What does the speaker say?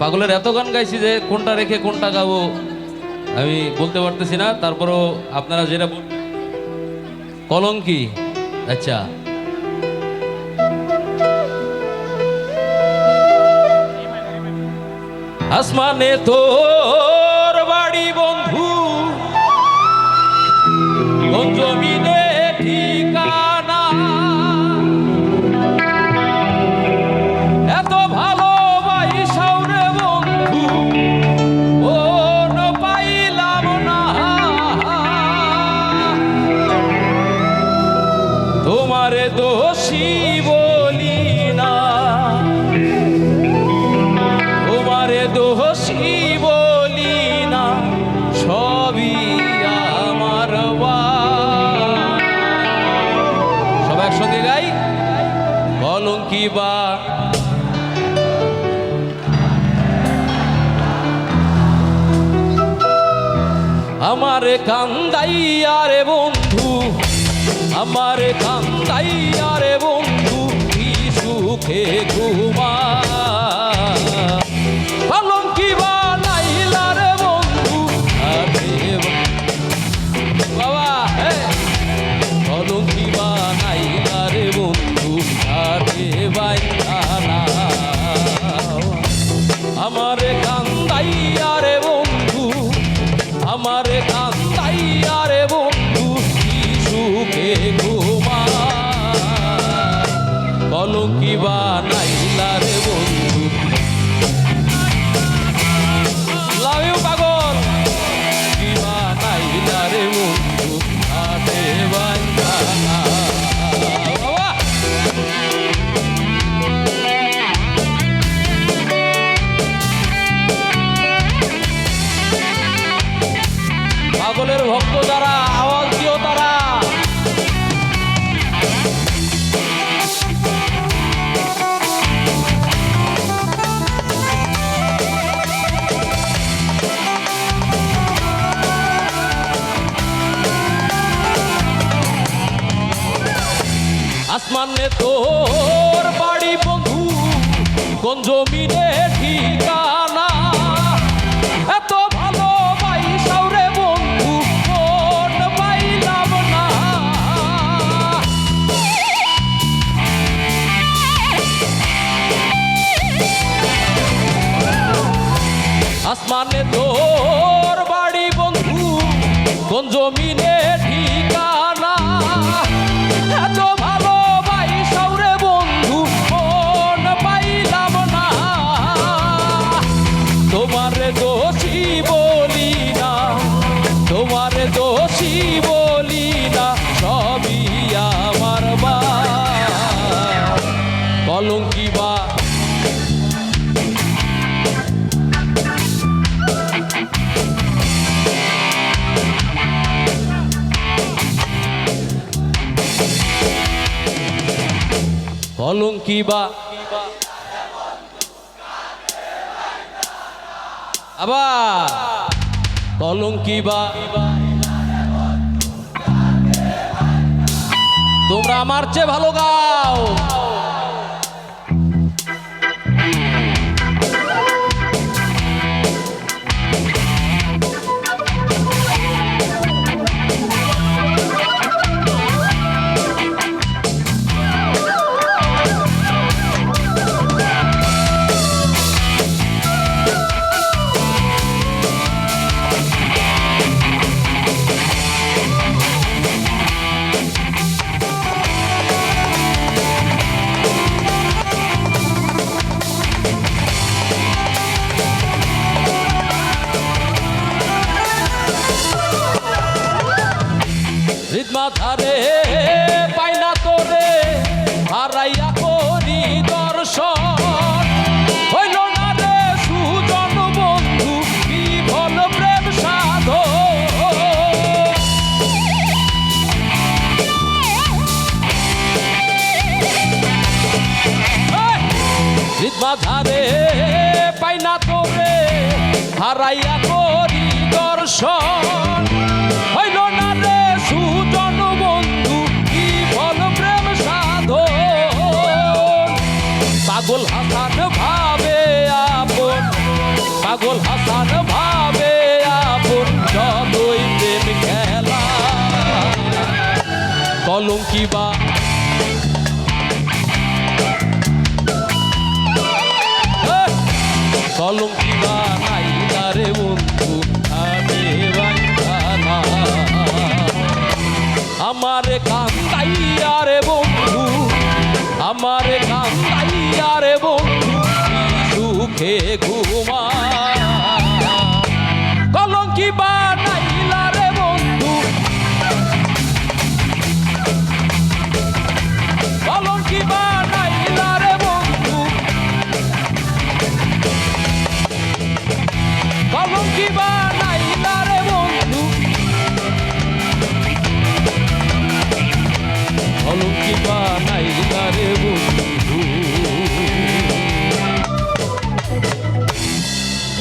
পাগলের এত গান গাইছি যে কোনটা রেখে কোনটা গাবো আমি বলতে পারতেছি না, তারপরও আপনারা যেটা কলঙ্কি আচ্ছা। আসমানে তোর বাড়ি বন্ধু দোষী বলি না তোমারে দোষী বলি না, সবই আমার। সবাই একসঙ্গে গাই কলঙ্কি বা আমারে কান্দাইয়া রে বন্ধু, আমারে কান্দাইয়া রে সুখে ঘুমা। আসমানে তোর বাড়ি বন্ধু কোন তোমার দোষী বলি না সবই আমার বা কলঙ্কি বা কলঙ্কি বা আবার। কলঙ্কি বা? তোমরা আমার চেয়ে ভালো গাও। হৃদমা ধারে, পাই তোরে, হারাইয়া করি দর্শন। হইল না রে সুজন বন্ধু বিফল প্রেম সাধো হৃদমা ধারে, পাই তোরে, হারাইয়া পাগল হাসান ভাবে প্রেম খেলা। কলঙ্কি বা কলঙ্কি বা নাই তারে বন্ধু, আমি আমারে কান্দাইয়া রে বন্ধু, আমারে কান্দাইয়া বন্ধু। সুখে ঘুমা